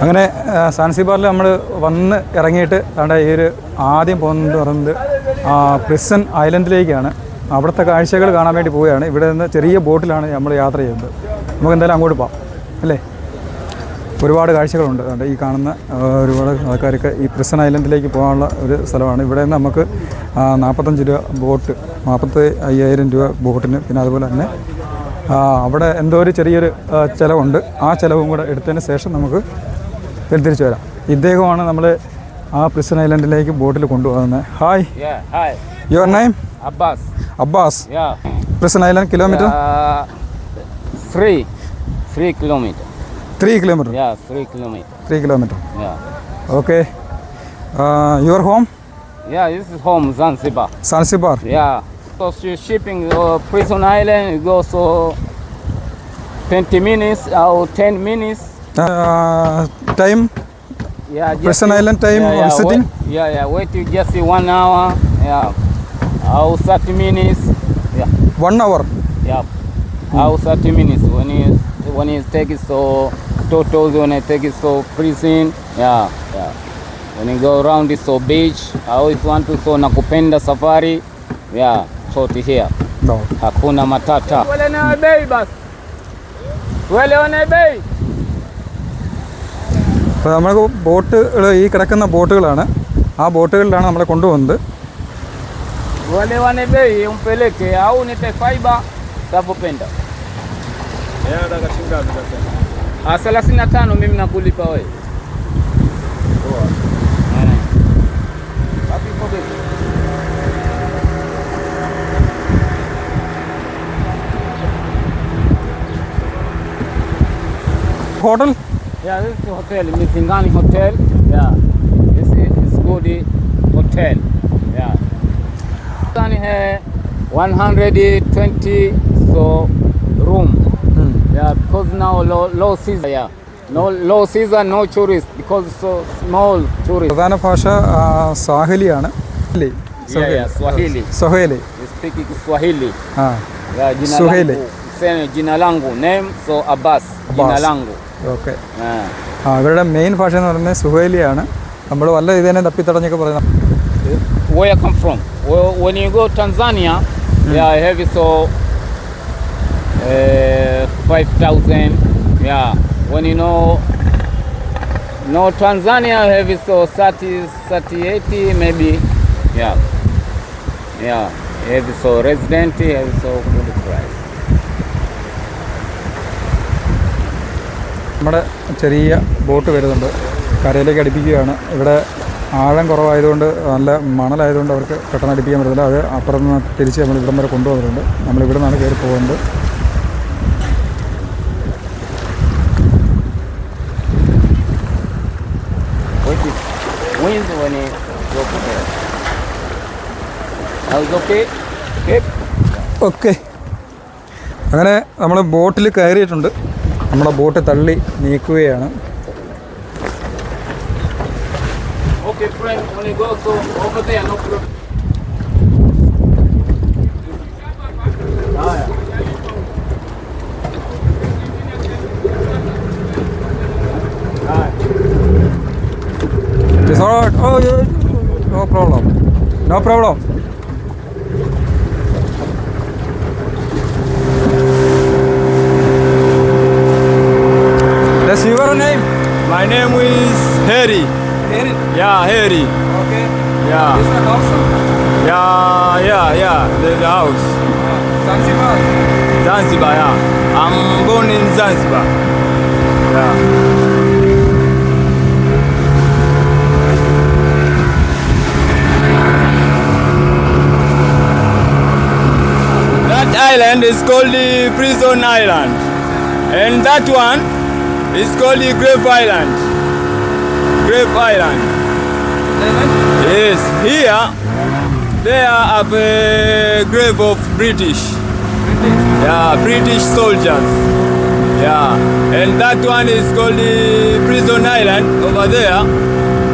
അങ്ങനെ സാൻസിബാറിൽ നമ്മൾ വന്ന് ഇറങ്ങിയിട്ട് അവിടെ ഈ ഒരു ആദ്യം പോകുന്നത് പറയുന്നത് പ്രിസൺ ഐലൻഡിലേക്കാണ്. അവിടുത്തെ കാഴ്ചകൾ കാണാൻ വേണ്ടി പോവുകയാണ്. ഇവിടെ നിന്ന് ചെറിയ ബോട്ടിലാണ് നമ്മൾ യാത്ര ചെയ്യുന്നത്. നമുക്ക് എന്തായാലും അങ്ങോട്ട് പോകാം അല്ലേ? ഒരുപാട് കാഴ്ചകളുണ്ട്. അതുകൊണ്ട് ഈ കാണുന്ന ഒരുപാട് ആൾക്കാർക്ക് ഈ പ്രിസൺ ഐലൻഡിലേക്ക് പോകാനുള്ള ഒരു സ്ഥലമാണ്. ഇവിടെ നിന്ന് നമുക്ക് നാൽപ്പത്തഞ്ച് രൂപ ബോട്ട് നാൽപ്പത്തി അയ്യായിരം രൂപ ബോട്ടിന് പിന്നെ അതുപോലെ തന്നെ അവിടെ എന്തോ ഒരു ചെറിയൊരു ചിലവുണ്ട്. ആ ചിലവും കൂടെ എടുത്തതിന് ശേഷം നമുക്ക് തിരിച്ചു വരാം. ഇദ്ദേഹമാണ് നമ്മൾ ആ പ്രിസൺ ഐലൻഡിലേക്ക് ബോട്ടിൽ കൊണ്ടുപോകുന്നത്. Hi your name Abbas Abbas prison island kilometre three three kilometre three kilometre three kilometre three kilometre okay your home Yeah, this is home, Zanzibar. Zanzibar? Yeah. Because you're shipping the uh, 20 minutes or 10 minutes. Uh, time? Yeah, just Person Island time yeah, yeah, on sitting? Wait, yeah, yeah, wait you just see one hour. Yeah. how 30 minutes. Yeah. One hour? Yeah. Au hmm. 30 minutes when he when he take it so totals when I take it so prison. Yeah, yeah. When you go around this so beach, I always want to so nakupenda safari. Yeah, short here. No. Hakuna matata. Wale na bei basi. Wale na bei. അപ്പോൾ നമ്മൾ ബോട്ടുകൾ ഈ കിടക്കുന്ന ബോട്ടുകളാണ്. ആ ബോട്ടുകളിലാണ് നമ്മളെ കൊണ്ടുപോകുന്നത്. Hotel Yeah, this is hotel, Misingani Hotel. Yeah, this is, is good hotel. Yeah. Misingani hai 120 so room. Yeah, because now low, low season. Yeah, no low season, no tourist because so small tourist. പ്രധാന ഭാഷ ആ, സാഹലിയാണ് അല്ലേ? Yeah, yeah, Swahili. സൊഹേലി We speak Swahili. ആ Yeah, jina Swahili. langu. Sema jina langu name so Abbas. Jina Abbas. langu. Okay ആ ഇവരുടെ main ഭാഷ എന്ന് പറയുന്നത് സുഹേലിയാണ് നമ്മൾ വല്ല ഇതിനെ തപ്പിത്തടഞ്ഞൊക്കെ പറയുന്നത് where I come from. When you go Tanzania, mm. yeah, I have so uh, five thousand. Yeah, when you know no Tanzania, I have so 30, 30, 80 maybe. Yeah, yeah, have so resident, have so good price. നമ്മുടെ ചെറിയ boat വരുന്നുണ്ട്. കരയിലേക്ക് അടുപ്പിക്കുകയാണ്. ഇവിടെ ആഴം കുറവായതുകൊണ്ട് നല്ല മണലായതുകൊണ്ട് അവർക്ക് പെട്ടെന്ന് അടുപ്പിക്കാൻ പറ്റുന്നില്ല അത് അപ്പുറം നിന്ന് തിരിച്ച് നമ്മൾ ഇവിടം വരെ കൊണ്ടുവന്നിട്ടുണ്ട്. നമ്മൾ ഇവിടെ നിന്നാണ് കയറി പോകുന്നത്. ഓക്കെ. അങ്ങനെ നമ്മൾ ബോട്ടിൽ കയറിയിട്ടുണ്ട്. നമ്മുടെ ബോട്ട് തള്ളി നീക്കുകയാണ് Okay, friend, when you your name? My name is Harry. Harry. Yeah, Harry. Okay. Yeah, This is awesome. yeah, yeah, yeah. The, the house. Zanzibar. Zanzibar, yeah. I'm born in Zanzibar. Yeah. That island is called the Prison Island. And that one is called Grave Island. Grave Island. Yes, here they have a grave of British. Yeah, British soldiers. Yeah, and that one is called the Prison Island over there.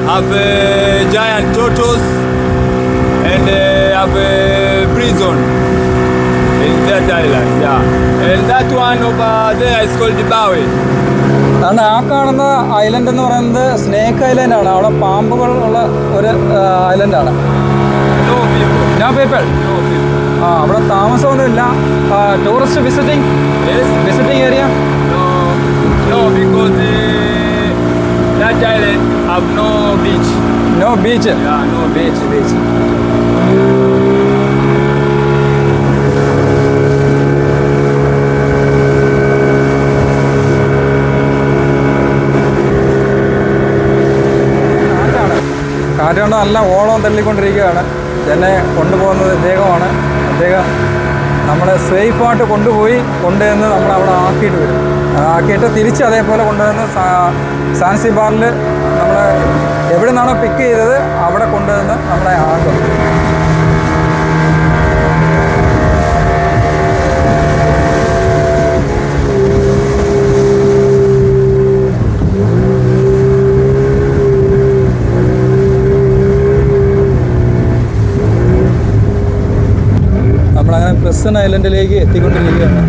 Have a giant turtles and uh, have a prison in that island. Yeah, and that one over there is called the Bowie. അതുകൊണ്ട് ആ കാണുന്ന island എന്ന് പറയുന്നത് snake island ആണ് അവിടെ പാമ്പുകൾ ഉള്ള ഒരു ഐലൻഡാണ്. No people. ആ അവിടെ താമസമൊന്നുമില്ല tourist visiting? Visiting area No. Beach. No beach Yeah, no beach. ബീച്ച് കൊണ്ട് നല്ല ഓളം തള്ളിക്കൊണ്ടിരിക്കുകയാണ്. എന്നെ കൊണ്ടുപോകുന്നത് ഇദ്ദേഹമാണ്. അദ്ദേഹം നമ്മളെ സേഫായിട്ട് കൊണ്ടുപോയി കൊണ്ടുവന്ന് നമ്മൾ അവിടെ ആക്കിയിട്ട് വരും. ആക്കിയിട്ട് തിരിച്ച് അതേപോലെ കൊണ്ടുവന്ന് സാൻസി സാൻസിബാറിൽ നമ്മളെ എവിടെ നിന്നാണോ പിക്ക് ചെയ്തത് അവിടെ കൊണ്ടുവന്ന് നമ്മളെ ആക്കും. നമ്മളങ്ങനെ ഐലൻഡിലേക്ക് എത്തിക്കൊണ്ടിരിക്കുകയാണ്.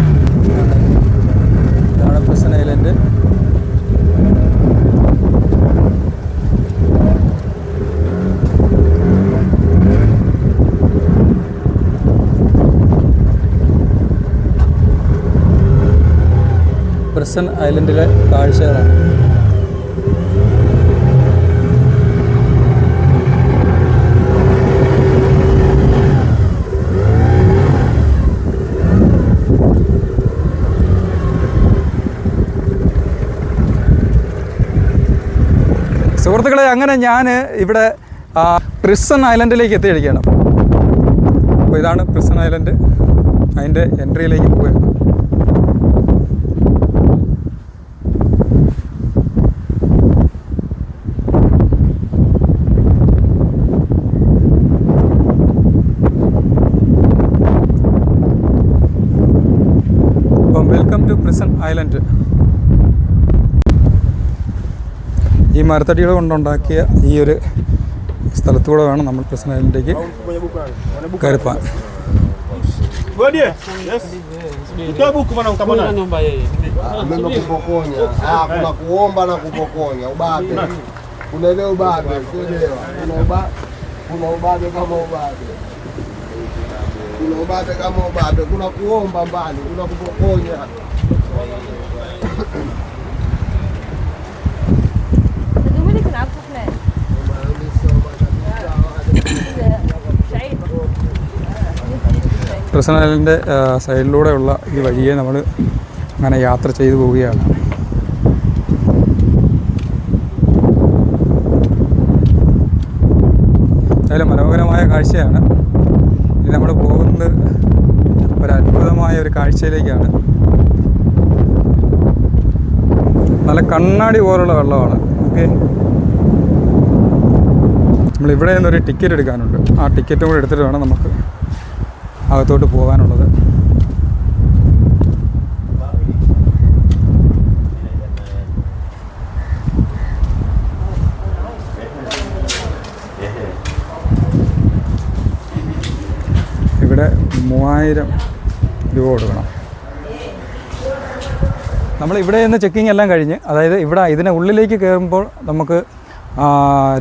ഇതാണ് പ്രസൻ ഐലൻഡ് പ്രസൻ ഐലൻഡിലെ കാഴ്ചകളാണ്. സുഹൃത്തുക്കളെ അങ്ങനെ ഞാൻ ഇവിടെ പ്രിസൺ ഐലൻഡിലേക്ക് എത്തിയിരിക്കുകയാണ്. അപ്പോൾ ഇതാണ് പ്രിസൺ ഐലൻഡ് അതിന്റെ എൻട്രിയിലേക്ക് പോവുകയാണ്. വെൽക്കം ടു ഐലൻഡ് ഈ മരത്തടികൾ കൊണ്ടുണ്ടാക്കിയ ഈ ഒരു സ്ഥലത്തൂടെ വേണം നമ്മൾ പ്രിസൺ ഐലൻഡിലേക്ക് കയറിപ്പാൻ. Ah, kuna kuomba na kupokonya, ubabe. Kuna ile ubabe, unaelewa? Kuna ubabe, kuna ubabe kama ubabe. Kuna ubabe kama ubabe, kuna kuomba mbali, kuna kupokonya. Prison സൈഡിലൂടെയുള്ള ഈ വഴിയെ നമ്മൾ അങ്ങനെ യാത്ര ചെയ്തു പോവുകയാണ്. അതിൽ മനോഹരമായ കാഴ്ചയാണ്. ഇനി നമ്മൾ പോകുന്നത് ഒരു അത്ഭുതമായ ഒരു കാഴ്ചയിലേക്കാണ്. നല്ല കണ്ണാടി പോലുള്ള വെള്ളമാണ്. ഓക്കെ. നമ്മൾ ഇവിടെ നിന്നൊരു ടിക്കറ്റ് എടുക്കാനുണ്ട്. ആ ടിക്കറ്റും കൂടെ എടുത്തിട്ട് വേണം നമുക്ക് അകത്തോട്ട് പോകാനുള്ളത്. ഇവിടെ മൂവായിരം രൂപ കൊടുക്കണം. നമ്മൾ ഇവിടെ നിന്ന് ചെക്കിംഗ് എല്ലാം കഴിഞ്ഞ് അതായത് ഇവിടെ ഇതിനെ ഉള്ളിലേക്ക് കയറുമ്പോൾ നമുക്ക്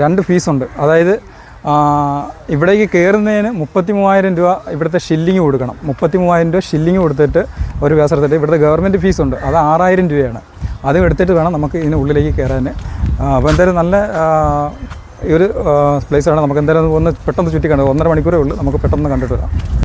രണ്ട് ഫീസുണ്ട് അതായത് ഇവിടേക്ക് കയറുന്നതിന് മുപ്പത്തി മൂവായിരം രൂപ ഇവിടുത്തെ ഷില്ലിങ് കൊടുക്കണം. മുപ്പത്തി മൂവായിരം രൂപ ഷില്ലിങ് കൊടുത്തിട്ട് ഒരു വ്യാസം എടുത്തിട്ട് ഇവിടുത്തെ ഗവൺമെന്റ് ഫീസുണ്ട് അത് ആറായിരം രൂപയാണ്. അതും എടുത്തിട്ട് വേണം നമുക്ക് ഇതിന് ഉള്ളിലേക്ക് കയറാൻ അപ്പോൾ എന്തായാലും നല്ല ഈ ഒരു പ്ലേസാണ് നമുക്ക് എന്തായാലും ഒന്ന് പെട്ടെന്ന് ചുറ്റി കണ്ടത് ഒന്നര മണിക്കൂറേ ഉള്ളൂ. നമുക്ക് പെട്ടെന്ന് കണ്ടിട്ട് വരാം.